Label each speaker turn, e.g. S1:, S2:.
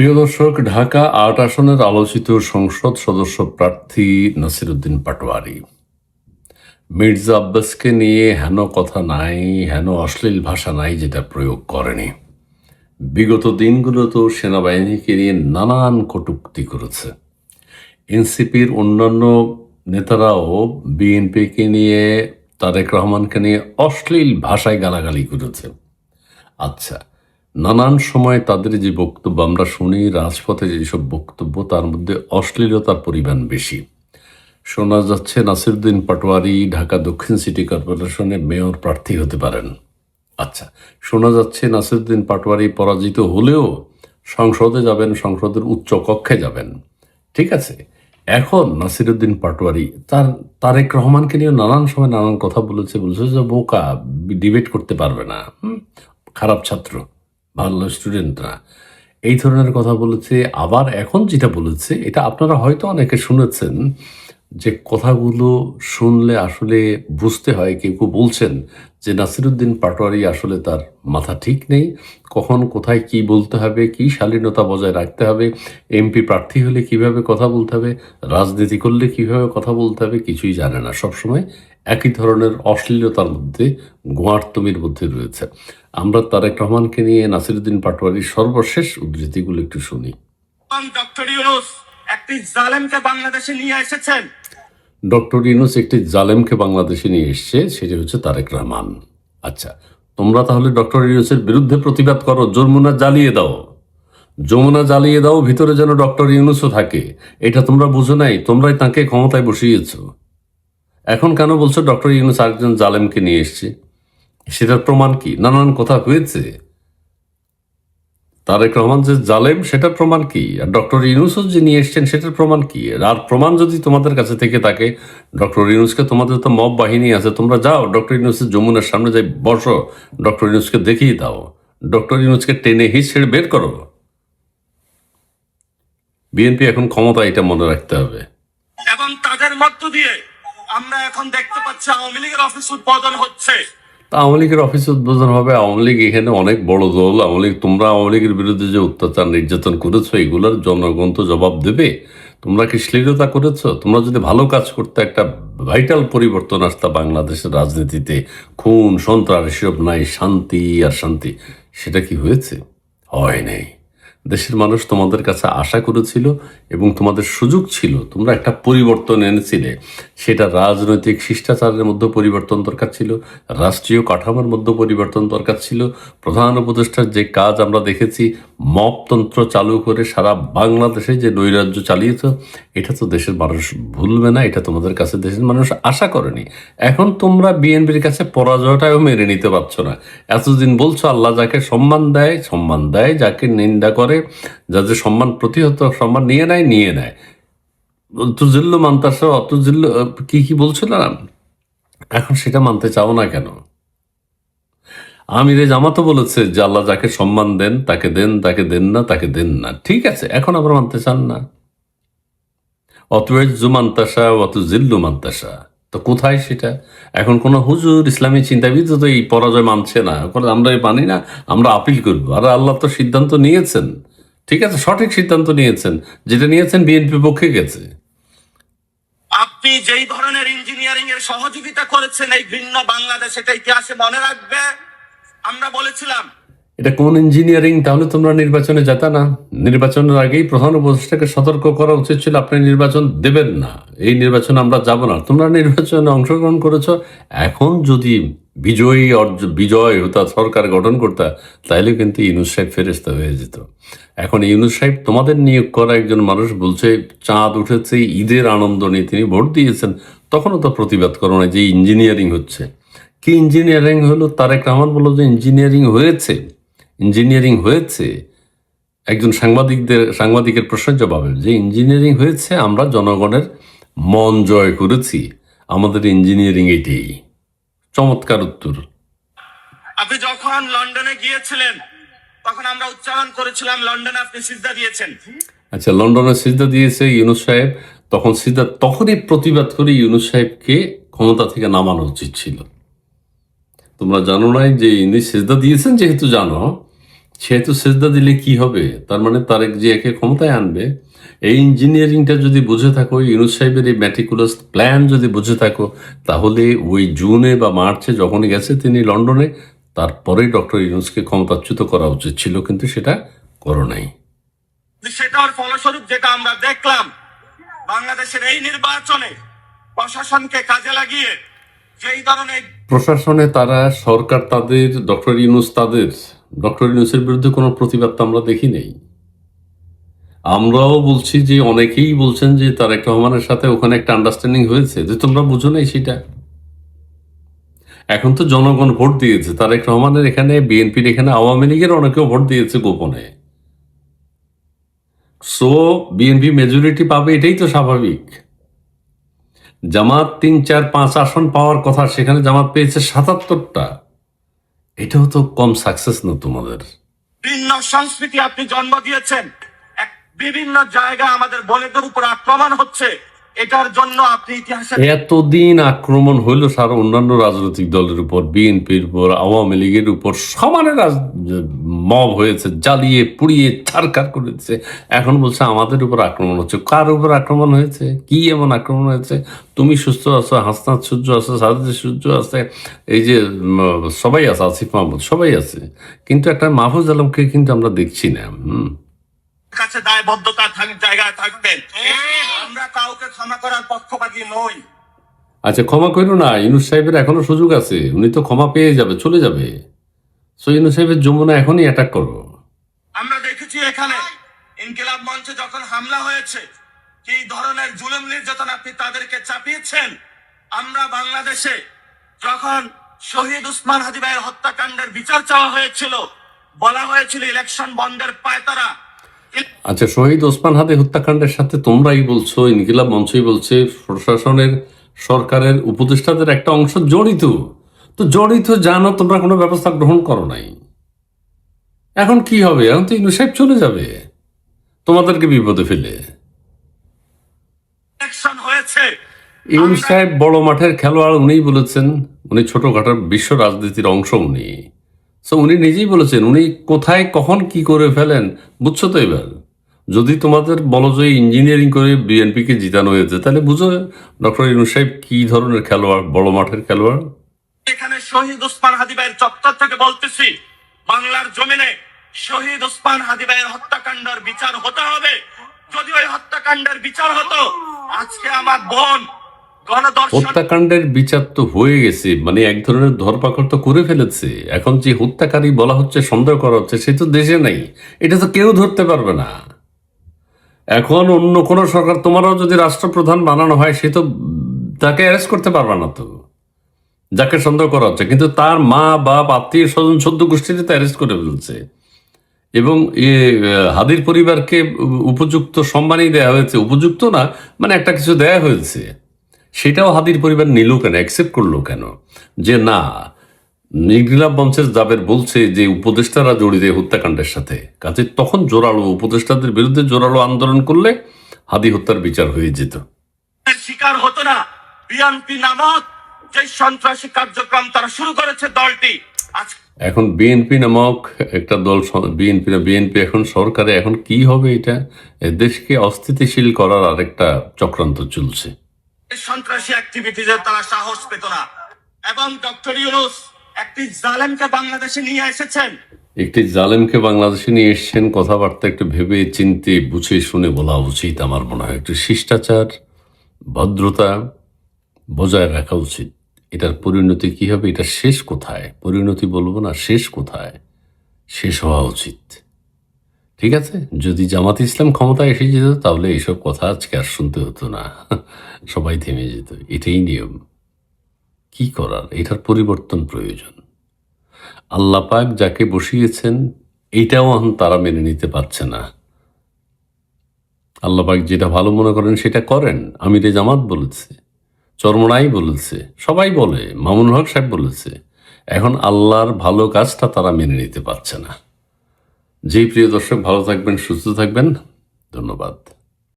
S1: প্রিয় দর্শক, ঢাকা আট আসনের আলোচিত সংসদ সদস্য প্রার্থী নাসিরুদ্দিন পাটোয়ারি। মির্জা আব্বাসকে নিয়ে হেন কথা নাই, হেন অশ্লীল ভাষা নাই যেটা প্রয়োগ করেনি। বিগত দিনগুলোতেও সেনাবাহিনীকে নিয়ে নানান কটূক্তি করেছে। এনসিপির অন্যান্য নেতারাও বিএনপিকে নিয়ে, তারেক রহমানকে নিয়ে অশ্লীল ভাষায় গালাগালি করেছে। আচ্ছা নানান সময় তাদের যে বক্তব্য, আমরা শুনি রাজপথে যেসব বক্তব্য, তার মধ্যে অশ্লীলতার পরিমাণ বেশি। শোনা যাচ্ছে নাসিরুদ্দিন পাটোয়ারি, ঢাকা দক্ষিণ সিটি কর্পোরেশনে মেয়র প্রার্থী হতে পারেন। আচ্ছা শোনা যাচ্ছে নাসিরুদ্দিন পাটোয়ারি পরাজিত হলেও সংসদে যাবেন, সংসদের উচ্চ কক্ষে যাবেন। ঠিক আছে, এখন নাসিরুদ্দিন পাটোয়ারি, তার, তারেক রহমানকে নিয়ে নানান সময় নানান কথা বলেছে বলেছে যে বোকা, ডিবেট করতে পারবে না। খারাপ ছাত্র। ভালো স্টুডেন্টরা এই ধরনের কথা বলেছে, আবার এখন যেটা বলেছে, এটা আপনারা হয়তো অনেকে শুনেছেন যে কথাগুলো শুনলে আসলে বুঝতে হয়, কেউ কেউ বলছেন যে নাসিরুদ্দিন পাটোয়ারি আসলে তার মাথা ঠিক নেই, কখন কোথায় কি বলতে হবে, কি শালীনতা বজায় রাখতে হবে, এমপি প্রার্থী হলে কীভাবে কথা বলতে হবে, রাজনীতি করলে কীভাবে কথা বলতে হবে, কিছুই জানে না সবসময় একই ধরনের অশ্লীলতার মধ্যে গোয়ার্তমির মধ্যে রয়েছে। আমরা তারেক রহমানকে নিয়ে নাসিরুদ্দিন পাটোয়ারির সর্বশেষ উদ্ধৃতিগুলো একটু শুনি।
S2: ডক্টর ইউনুস একটি জালেমকে বাংলাদেশে নিয়ে এসেছেন।
S1: ডক্টর ইউনুস একটি জালেমকে বাংলাদেশে নিয়ে এসছে সেটি হচ্ছে তারেক রহমান। আচ্ছা তোমরা তাহলে ডক্টর ইউনুসের বিরুদ্ধে প্রতিবাদ করো যমুনা জ্বালিয়ে দাও। যমুনা জ্বালিয়ে দাও ভিতরে যেন ডক্টর ইউনুসও থাকে। এটা তোমরা বুঝো নাই তোমরাই তাকে ক্ষমতায় বসিয়েছ। এখন কেন বলছো ডক্টর ইউনুস আরেকজন জালেমকে নিয়ে এসছে? সেটার প্রমাণ কি? নানান কথা হয়েছে। তারেক রহমান যে জালেম, সেটার প্রমাণ কি? আর ডক্টর ইউনুসও যে নিয়ে এসছেন, সেটার প্রমাণ কি? আর প্রমাণ যদি তোমাদের কাছে থেকে থাকে, ডক্টর ইউনুসকে তোমাদের তো মব বাহিনী আছে, তোমরা যাও, ডক্টর ইউনুসের যমুনার সামনে যাই, বসো, ডক্টর ইউনুসকে দেখিয়ে দাও। ডক্টর ইউনুসকে টেনে ছেড়ে বের করো। বিএনপি এখন ক্ষমতা এটা মনে রাখতে হবে।
S2: এবং তাদের মধ্য দিয়ে আমরা এখন দেখতে পাচ্ছি আওয়ামী লীগের অফিস উদ্বোধন হচ্ছে।
S1: আওয়ামী লীগের অফিস উদ্বোধন হবে। আওয়ামী লীগ এখানে অনেক বড় দল। আওয়ামী লীগ, তোমরা আওয়ামী লীগের বিরুদ্ধে যে অত্যাচার, নির্যাতন করেছ, এগুলোর জনগণ তো জবাব দেবে। তোমরা কি শ্লীলতা করেছ? তোমরা যদি ভালো কাজ করতে একটা ভাইটাল পরিবর্তন আসতা বাংলাদেশের রাজনীতিতে, খুন, সন্ত্রাস, এসব নাই, শান্তি আর শান্তি, সেটা কি হয়েছে? হয় নাই। দেশের মানুষ তোমাদের কাছে আশা করেছিল এবং তোমাদের সুযোগ ছিল। তোমরা একটা পরিবর্তন এনেছিলে। সেটা রাজনৈতিক শিষ্টাচারের মধ্যে পরিবর্তন দরকার ছিল, রাষ্ট্রীয় কাঠামোর মধ্যে পরিবর্তন দরকার ছিল। প্রধান উপদেষ্টার যে কাজ আমরা দেখেছি, মপতন্ত্র চালু করে সারা বাংলাদেশে যে নৈরাজ্য চালিয়েছ এটা তো দেশের মানুষ ভুলবে না, এটা তোমাদের কাছে দেশের মানুষ আশা করেনি। এখন তোমরা বিএনপির কাছে পরাজয়টাও মেনে নিতে পারছ না। এতদিন বলছো আল্লাহ যাকে সম্মান দেয় সম্মান দেয়, যাকে নিন্দা করে যাদের সম্মান প্রতিহত, সম্মান নিয়ে নেয় নিয়ে নেয়। অতুজিল্ল মানতাসা অতুজিল্ল কি কি বলছিল না? এখন সেটা মানতে চাও না কেন? আমিরে জামাতো বলেছে যে আল্লাহ যাকে সম্মান দেন, তাকে দেন তাকে দেন না, তাকে দেন না। ঠিক আছে, এখন আবার মানতে চান না। অতএজু মান্তাসা অত জিল্লু মান্তাসা তো কোথায় সেটা? এখন কোন হুজুর ইসলামী চিন্তাবিদ তো এই পরাজয় মানছে না। আমরা এই মানি না, আমরা আপিল করব। আর আল্লাহ তো সিদ্ধান্ত নিয়েছেন। ঠিক আছে, সঠিক সিদ্ধান্ত নিয়েছেন। যেটা নিয়েছেন বিএনপি পক্ষে গেছে।
S2: আপনি যেই ধরনের ইঞ্জিনিয়ারিং এর সহযোগিতা করেছেন, এই ভিন্ন বাংলাদেশ, এটা ইতিহাসে মনে রাখবে। আমরা বলেছিলাম
S1: এটা কোন ইঞ্জিনিয়ারিং তাহলে তোমরা নির্বাচনে যেতা না। নির্বাচনের আগেই প্রধান উপদেষ্টাকে সতর্ক করা উচিত ছিল, আপনি নির্বাচন দেবেন না। এই নির্বাচনে আমরা যাব না। তোমরা নির্বাচনে অংশগ্রহণ করেছ। এখন যদি বিজয়ী অর্জ, বিজয় হতা সরকার গঠন করতা তাহলে কিন্তু ইউনুস সাহেব ফেরেস্তা হয়ে যেত। এখন ইউনুস সাহেব তোমাদের নিয়োগ করা একজন মানুষ বলছে, চাঁদ উঠেছে, ঈদের আনন্দ নিয়ে তিনি ভোট দিয়েছেন। তখনও তো প্রতিবাদ করো না যে ইঞ্জিনিয়ারিং হচ্ছে। কি ইঞ্জিনিয়ারিং হলো? তারেক রহমান বলল যে ইঞ্জিনিয়ারিং হয়েছে। ইঞ্জিনিয়ারিং হয়েছে একজন সাংবাদিকদের সাংবাদিকের প্রশ্নের জবাবে যে ইঞ্জিনিয়ারিং হয়েছে আমরা জনগণের মন জয় করেছি। আমাদের ইঞ্জিনিয়ারিং এটাই। চমৎকার উত্তর।
S2: আপনি যখন লন্ডনে গিয়েছিলেন তখন আমরা উচ্চারণ করেছিলাম লন্ডনে আপনি সিদ্ধা দিয়েছেন।
S1: আচ্ছা লন্ডনে সিদ্ধা দিয়েছে ইউনুস সাহেব। তখন সিদ্ধা তখনই প্রতিবাদ করে ইউনুস সাহেবকে ক্ষমতা থেকে নামানো উচিত ছিল। তোমরা জানো নাই যে ইনি সিদ্ধা দিয়েছেন যেহেতু জানো সেহেতু সেজদা দিলে কি হবে? তার মানে তারেক জিয়াকে ক্ষমতায় আনবে। এই ইঞ্জিনিয়ারিংটা যদি বুঝে থাকো ইউনুস সাহেবের এই ম্যাটিকুলাস প্ল্যান যদি বুঝে থাকো তাহলে ওই জুনে বা মার্চে যখন গেছে তিনি লন্ডনে তারপরেই ডক্টর ইউনুসকে ক্ষমতাচ্যুত করা উচিত ছিল কিন্তু সেটা করো নাই।
S2: সেটার ফলস্বরূপ যেটা আমরা দেখলাম বাংলাদেশের এই নির্বাচনে প্রশাসনকে কাজে লাগিয়ে যেই ধরনের
S1: প্রশাসনে তারা সরকার তাদের ডক্টর ইউনুস তাদের। ডক্টর ইউনুসের বিরুদ্ধে কোনো প্রতিবাদ তো আমরা দেখি নেই। আমরাও বলছি যে অনেকেই বলছেন যে তারেক রহমানের সাথে ওখানে একটা আন্ডারস্ট্যান্ডিং হয়েছে, যে তোমরা বুঝো নাই সেটা। এখন তো জনগণ ভোট দিয়েছে, তারেক রহমানের এখানে, বিএনপির এখানে, আওয়ামী লীগের অনেকেও ভোট দিয়েছে গোপনে। সো বিএনপি মেজরিটি পাবে, এটাই তো স্বাভাবিক। জামাত তিন, চার, পাঁচ আসন পাওয়ার কথা, সেখানে জামাত পেয়েছে সাতাত্তরটা। এটাও তো কম সাকসেস না তোমাদের?
S2: ভিন্ন সংস্কৃতি আপনি জন্ম দিয়েছেন। বিভিন্ন জায়গা আমাদের বলেদের উপর আক্রমণ হচ্ছে। এটার জন্য আপনি ইতিহাসে
S1: এতদিন আক্রমণ হইল সারা অন্যান্য রাজনৈতিক দলের উপর, বিএনপির উপর, আওয়ামী লীগের উপর, সমানে মব হয়েছে, জ্বালিয়ে, পুড়িয়ে ছারকার করেছে। এখন বলছে আমাদের উপর আক্রমণ হচ্ছে। কার উপর আক্রমণ হয়েছে? কি এমন আক্রমণ হয়েছে? তুমি সুস্থ আছো, হাসনাত সূর্য আছে সারদে সূর্য আছে, এই যে সবাই আছে, আসিফ মাহমুদ, সবাই আছে। কিন্তু একটা মাহফুজ আলমকে কিন্তু আমরা দেখছি না, হুম?
S2: কাছে দায়বদ্ধতা থাক জায়গায় থাকবেন। আমরা কাউকে ক্ষমা করার পক্ষপাতী নই।
S1: আচ্ছা ক্ষমা করো না ইনুস সাহেবের এখনও সুযোগ আছে। উনি তো ক্ষমা পেয়ে যাবে চলে যাবে। সো ইনুস সাহেবের যমুনা এখনই অ্যাটাক করো
S2: আমরা দেখেছি এখানে ইনকিলাব মঞ্চে যখন হামলা হয়েছে কি ধরনের জুলুম নির্যাতন আপনি তাদেরকে চাপিয়েছেন? আমরা বাংলাদেশে যখন শহীদ উসমান হাদি ভাইয়ের হত্যাকাণ্ডের বিচার চাওয়া হয়েছিল বলা হয়েছিল ইলেকশন বন্ধের পায়তারা
S1: আচ্ছা শহীদ ওসমান হাদি হত্যাকাণ্ডের সাথে তোমরাই বলছো ইনকিলাব মঞ্চই বলছে প্রশাসনের সরকারের উপদেষ্টাদের একটা অংশ জড়িত। তো জড়িত জানো তোমরা কোনো ব্যবস্থা গ্রহণ করো নাই। এখন কি হবে? এখন তো ইনু সাহেব চলে যাবে। তোমাদেরকে বিপদে ফেলে। ইউন সাহেব বড় মাঠের খেলোয়াড় উনিই বলেছেন উনি ছোটখাটো বিশ্ব রাজনীতির অংশ উনি। সো উনি নিজেই বলেছেন, উনি কোথায়, কখন, কি করে ফেলেন? বুঝছ তো এবার? যদি তোমাদের বলো যে ইঞ্জিনিয়ারিং করে বিএনপিকে জিতানো হয়েছে, তাহলে বুঝো ডক্টর ইউনুস সাহেব কি ধরনের খেলোয়াড়, বড় মাঠের খেলোয়াড়?
S2: এখানে শহীদ উসমান হাদি ভাইয়ের চত্বর থেকে বলতেছি, বাংলার জমিনে শহীদ উসমান হাদি ভাইয়ের হত্যাকাণ্ডের বিচার হতে হবে। যদি ওই হত্যাকাণ্ডের বিচার হতো, আজকে আমার বোন
S1: হত্যাকাণ্ডের বিচার তো হয়ে গেছে মানে এক ধরনের ধরপাকড় তো করে ফেলেছে। এখন যে হত্যাকারী বলা হচ্ছে, সন্দেহ করা হচ্ছে, সে তো দেশে নাই। এটা তো কেউ ধরতে পারবে না। এখন অন্য কোনো সরকার, তোমারও যদি রাষ্ট্রপ্রধান বানানো হয়, সে তো তাকে অ্যারেস্ট করতে পারবে না তো। যাকে সন্দেহ করা হচ্ছে, কিন্তু তার মা, বাপ, আত্মীয় স্বজন, সদ্য গোষ্ঠীতে তো অ্যারেস্ট করে ফেলছে। এবং এ হাদির পরিবারকে উপযুক্ত সম্মানই দেওয়া হয়েছে। উপযুক্ত না মানে একটা কিছু দেয়া হয়েছে। সেটাও হাদির পরিবার নিল কেন? অ্যাকসেপ্ট করল কেন? যে না নিগরিলাভ বংশের জাবের বলছে যে উপদেষ্টারা জড়িত হত্যাকাণ্ডের সাথে। কাজে তখন জোরালো উপদেষ্টাদের বিরুদ্ধে জোরালো আন্দোলন করলে হাদি হত্যার বিচার হয়ে যেত।
S2: শিকার হতো না। বিএনপি নামক যে সন্ত্রাসী কার্যক্রম তারা শুরু করেছে দলটি
S1: এখন বিএনপি নামক একটা দল বিএনপি না বিএনপি এখন সরকারে। এখন কি হবে এটা? দেশকে অস্থিতিশীল করার আরেকটা চক্রান্ত চলছে।
S2: সন্ত্রাসী অ্যাক্টিভিটিজে তারা সাহস পেত না। এবং ডক্টর ইউনুস একটি জালেমকে বাংলাদেশে নিয়ে এসেছেন।
S1: একটি জালেমকে বাংলাদেশে নিয়ে এসছেন, কথাবার্তা একটু ভেবে চিনতে, বুঝে শুনে বলা উচিত আমার মনে হয়। একটু শিষ্টাচার, ভদ্রতা বজায় রাখা উচিত। এটার পরিণতি কি হবে? এটা শেষ কোথায়? পরিণতি বলব না, শেষ কোথায়? শেষ হওয়া উচিত। ঠিক আছে? যদি জামাত ইসলাম ক্ষমতায় এসে যেত, তাহলে এইসব কথা আজকে আর শুনতে হতো না। সবাই থেমে যেত। এটাই নিয়ম। কি করার? এটার পরিবর্তন প্রয়োজন। আল্লাহ পাক যাকে বসিয়েছেন এইটাও এখন তারা মেনে নিতে পারছে না। আল্লাহ পাক যেটা ভালো মনে করেন, সেটা করেন। আমিরে জামাত বলেছে, চরমনাই বলেছে, সবাই বলে মামুন হক সাহেব বলেছে। এখন আল্লাহর ভালো কাজটা তারা মেনে নিতে পারছে না। যেই প্রিয় দর্শক ভালো থাকবেন সুস্থ থাকবেন। ধন্যবাদ।